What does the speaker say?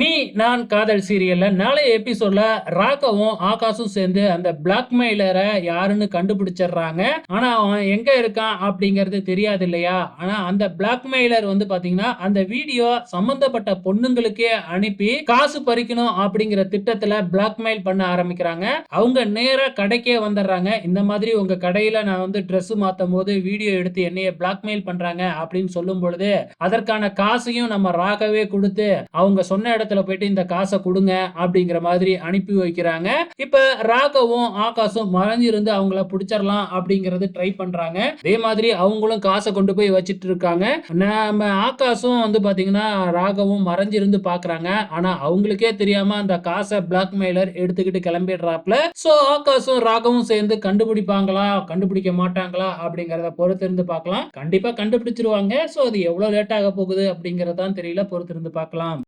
நீ நான் காதல் சீரியல்ல நாளைய எபிசோட்ல ராகவும் ஆகாஷும் சேர்ந்து அந்த பிளாக்மெயிலரை யாருன்னு கண்டுபிடிச்சிடுறாங்க. ஆனா அவன் எங்க இருக்கான் அப்படிங்கிறது தெரியாது இல்லையா? ஆனா அந்த பிளாக்மெயிலர் வந்து பாத்தீங்கன்னா அந்த வீடியோ சம்பந்தப்பட்ட பொண்ணுங்களுக்கே அனுப்பி காசு பறிக்கணும் அப்படிங்கிற திட்டத்துல பிளாக்மெயில் பண்ண ஆரம்பிக்கிறாங்க. அவங்க நேரா கடைக்கே வந்துடுறாங்க. இந்த மாதிரி உங்க கடையில நான் வந்து ட்ரெஸ் மாத்தும் போது வீடியோ எடுத்து என்னைய பிளாக்மெயில் பண்றாங்க அப்படின்னு சொல்லும் பொழுது அதற்கான காசையும் நம்ம ராகவே கொடுத்து அவங்க சொன்ன இடத்துல போயிட்டு இந்த காசை கொடுங்க அப்படிங்கிற மாதிரி அனுப்பி வைக்கிறாங்க. இப்ப ராகவும் ஆகாசும் மறைஞ்சிருந்து அவங்கள பிடிச்சிடலாம் அப்படிங்கறது ட்ரை பண்றாங்க. அதே மாதிரி அவங்களும் காசை கொண்டு போய் வச்சிட்டு இருக்காங்க. நம்ம ஆகாசும் வந்து பாத்தீங்கன்னா ராகவும் மறைஞ்சிருந்து பாக்குறாங்க. ஆனா அவங்களுக்கே தெரியாம அந்த காசை பிளாக்மெயிலர் எடுத்துக்கிட்டு கிளம்பிடுறாப்ல சோ ஆகாசும் ராகவும் சேர்ந்து கண்டுபிடிப்பாங்களா? கண்டுபிடிக்க மாட்டாங்களா? அப்படிங்கறத பொறுத்து இருந்து பார்க்கலாம் கண்டிப்பா கண்டுபிடிச்சிருவாங்க. சோ அது எவ்வளவு லேட் ஆக போகுது அப்படிங்கறதான் தெரியல. பொறுத்து இருந்து பார்க்கலாம்